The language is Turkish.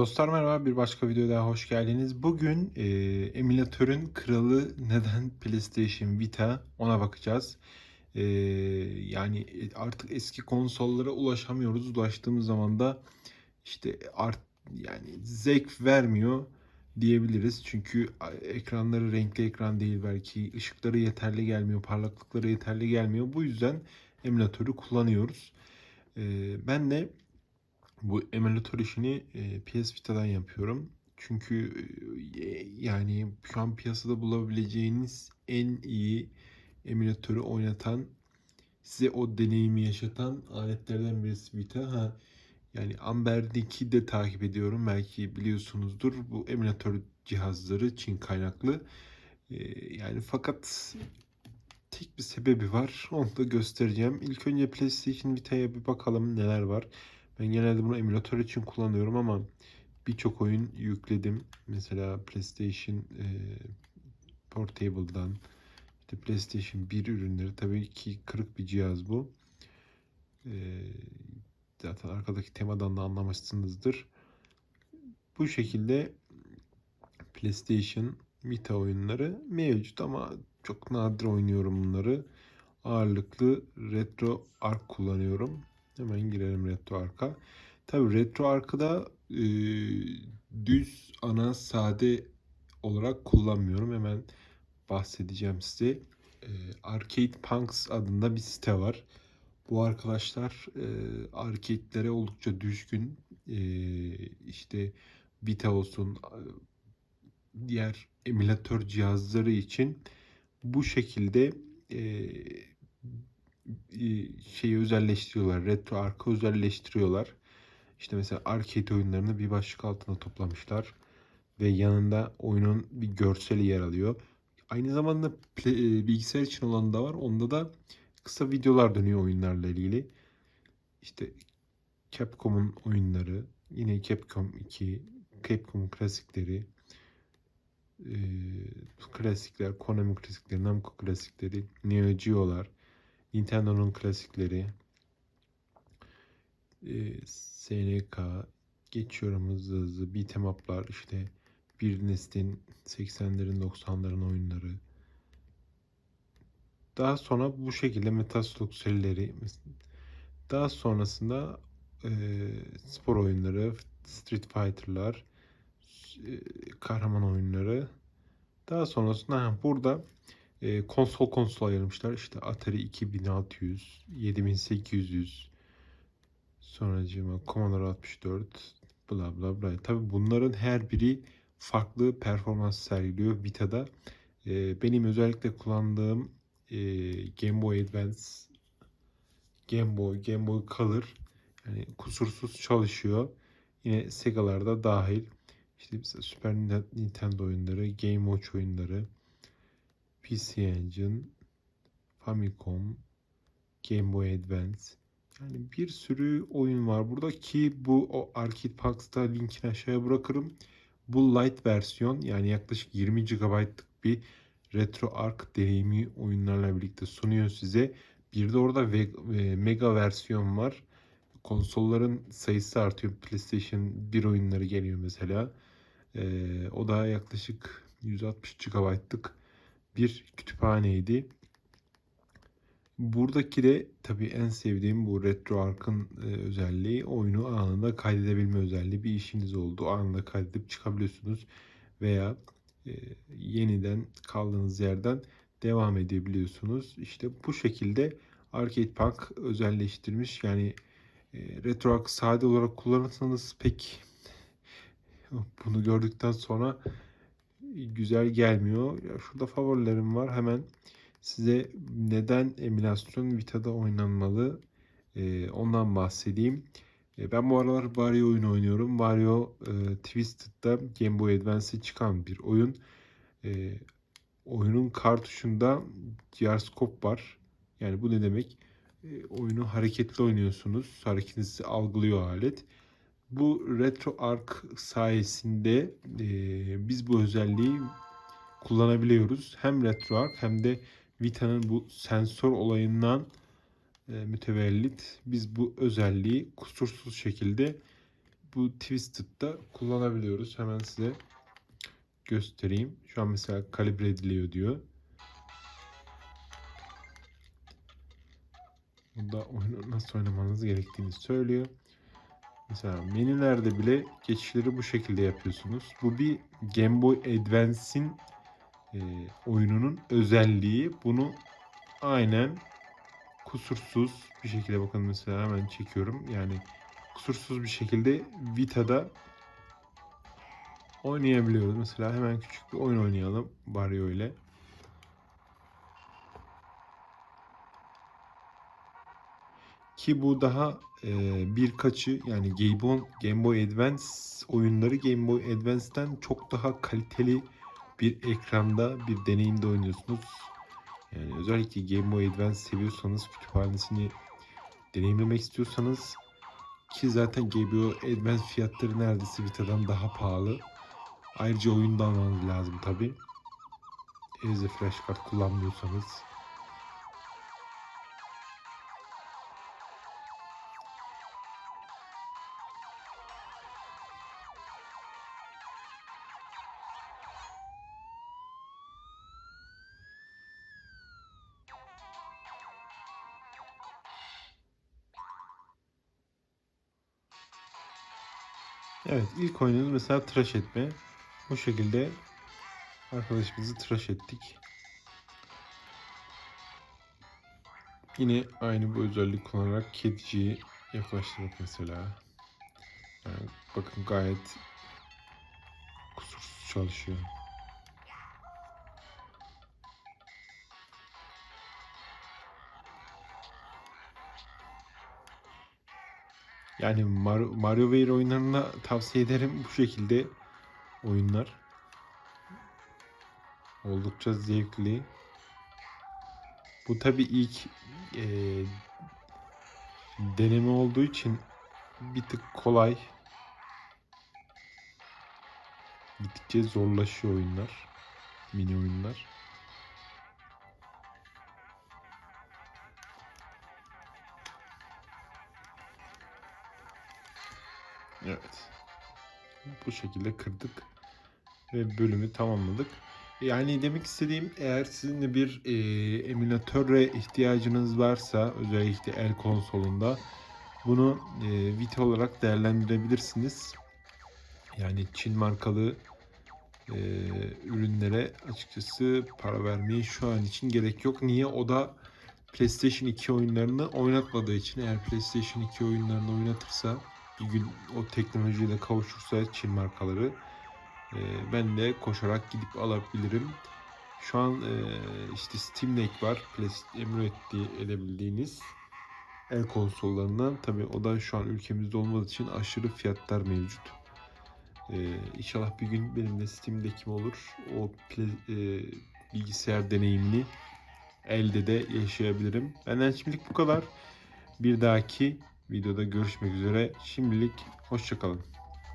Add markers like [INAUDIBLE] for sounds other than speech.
Dostlar merhaba, bir başka videoya daha hoş geldiniz. Bugün e, emülatörün kralı neden PlayStation Vita ona bakacağız. E, yani artık eski konsollara ulaşamıyoruz. Ulaştığımız zaman da işte art yani zevk vermiyor diyebiliriz. Çünkü ekranları renkli ekran değil belki ışıkları yeterli gelmiyor, parlaklıkları yeterli gelmiyor. Bu yüzden emülatörü kullanıyoruz. E, ben de bu emülatör işini e, PS Vita'dan yapıyorum. Çünkü e, yani şu an piyasada bulabileceğiniz en iyi emülatörü oynatan, size o deneyimi yaşatan aletlerden birisi Vita. Ha, yani Amber'deki de takip ediyorum. Belki biliyorsunuzdur. Bu emülatör cihazları Çin kaynaklı. E, yani fakat tek bir sebebi var. Onu da göstereceğim. İlk önce PlayStation Vita'ya bir bakalım neler var. Ben genelde bunu emülatör için kullanıyorum ama birçok oyun yükledim. Mesela PlayStation e, Portable'dan işte PlayStation 1 ürünleri tabii ki kırık bir cihaz bu. E, zaten arkadaki temadan da anlamışsınızdır. Bu şekilde PlayStation Vita oyunları mevcut ama çok nadir oynuyorum bunları. Ağırlıklı retro arc kullanıyorum. Hemen girelim RetroArch'a. Tabi RetroArch'ı e, düz ana sade olarak kullanmıyorum. Hemen bahsedeceğim size. E, Arcade Punks adında bir site var. Bu arkadaşlar e, arcade'lere oldukça düşkün. E, işte Vita olsun diğer emülatör cihazları için bu şekilde e, şeyi özelleştiriyorlar. Retro arka özelleştiriyorlar. İşte mesela arcade oyunlarını bir başlık altına toplamışlar. Ve yanında oyunun bir görseli yer alıyor. Aynı zamanda play, bilgisayar için olan da var. Onda da kısa videolar dönüyor oyunlarla ilgili. İşte Capcom'un oyunları, yine Capcom 2, Capcom klasikleri, e, klasikler, Konami klasikleri, Namco klasikleri, Neo Geo'lar, Nintendo'nun klasikleri, e, SNK, geçiyorum hızlı hızlı, beat'em up'lar işte bir neslin 80'lerin 90'ların oyunları. Daha sonra bu şekilde Metaslug serileri daha sonrasında e, spor oyunları, Street Fighter'lar, e, kahraman oyunları. Daha sonrasında burada e, konsol konsol ayırmışlar. İşte Atari 2600, 7800, sonracığıma Commodore 64, bla bla bla. Tabi bunların her biri farklı performans sergiliyor Vita'da. E, benim özellikle kullandığım e, Game Boy Advance, Game Boy, Game Boy Color yani kusursuz çalışıyor. Yine Sega'larda dahil. İşte Super Nintendo oyunları, Game Watch oyunları, PC Engine, Famicom, Game Boy Advance. Yani bir sürü oyun var burada ki bu o Arcade Packs'ta linkini aşağıya bırakırım. Bu light versiyon yani yaklaşık 20 GB'lık bir retro arc deneyimi oyunlarla birlikte sunuyor size. Bir de orada mega versiyon var. Konsolların sayısı artıyor. PlayStation 1 oyunları geliyor mesela. Ee, o da yaklaşık 160 GB'lık bir kütüphaneydi. Buradaki de tabii en sevdiğim bu RetroArch'ın e, özelliği oyunu anında kaydedebilme özelliği. Bir işiniz oldu anında kaydedip çıkabiliyorsunuz veya e, yeniden kaldığınız yerden devam edebiliyorsunuz. İşte bu şekilde Arcade Punk özelleştirmiş. Yani e, RetroArch sade olarak kullanırsanız pek [LAUGHS] bunu gördükten sonra güzel gelmiyor. Ya şurada favorilerim var. Hemen size neden emülasyon Vita'da oynanmalı e, ondan bahsedeyim. E, ben bu aralar Wario oyunu oynuyorum. Wario e, Twisted'da Game Boy Advance'e çıkan bir oyun. E, oyunun kartuşunda gyroskop var. Yani bu ne demek? E, oyunu hareketli oynuyorsunuz. Hareketinizi algılıyor alet. Bu RetroArch sayesinde e, biz bu özelliği kullanabiliyoruz. Hem RetroArch hem de Vita'nın bu sensör olayından e, mütevellit biz bu özelliği kusursuz şekilde bu Twisted'da kullanabiliyoruz. Hemen size göstereyim. Şu an mesela kalibre ediliyor diyor. Burada oyunu nasıl oynamanız gerektiğini söylüyor. Mesela menülerde bile geçişleri bu şekilde yapıyorsunuz. Bu bir Game Boy Advance'in e, oyununun özelliği. Bunu aynen kusursuz bir şekilde bakın mesela hemen çekiyorum. Yani kusursuz bir şekilde Vita'da oynayabiliyoruz. Mesela hemen küçük bir oyun oynayalım Mario ile. Ki bu daha e, birkaçı yani Game Boy, Game Boy Advance oyunları Game Boy Advance'den çok daha kaliteli bir ekranda bir deneyimde oynuyorsunuz. Yani özellikle Game Boy Advance seviyorsanız kütüphanesini deneyimlemek istiyorsanız ki zaten Game Boy Advance fiyatları neredeyse Vita'dan daha pahalı. Ayrıca oyunda almanız lazım tabi. Elinizde flash kart kullanmıyorsanız. Evet ilk oyunumuz mesela tıraş etme. Bu şekilde arkadaşımızı tıraş ettik. Yine aynı bu özellik kullanarak kediciyi yaklaştırmak mesela. Yani bakın gayet kusursuz çalışıyor. Yani Mario, Mario Ware oyunlarına tavsiye ederim bu şekilde oyunlar. Oldukça zevkli. Bu tabi ilk e, deneme olduğu için bir tık kolay. Gittikçe zorlaşıyor oyunlar. Mini oyunlar. Evet. Bu şekilde kırdık ve bölümü tamamladık. Yani demek istediğim eğer sizin de bir e, emülatöre ihtiyacınız varsa özellikle el konsolunda bunu e, Vita olarak değerlendirebilirsiniz. Yani Çin markalı e, ürünlere açıkçası para vermeye şu an için gerek yok. Niye? O da PlayStation 2 oyunlarını oynatmadığı için eğer PlayStation 2 oyunlarını oynatırsa bir gün o teknolojiyle kavuşursa Çin markaları e, ben de koşarak gidip alabilirim. Şu an e, işte Steam Deck var. Emulate edebildiğiniz el konsollarından. Tabi o da şu an ülkemizde olmadığı için aşırı fiyatlar mevcut. Ee, inşallah bir gün benim de Steam Deck'im olur. O e, bilgisayar deneyimini elde de yaşayabilirim. Benden şimdilik bu kadar. Bir dahaki videoda görüşmek üzere. Şimdilik hoşçakalın.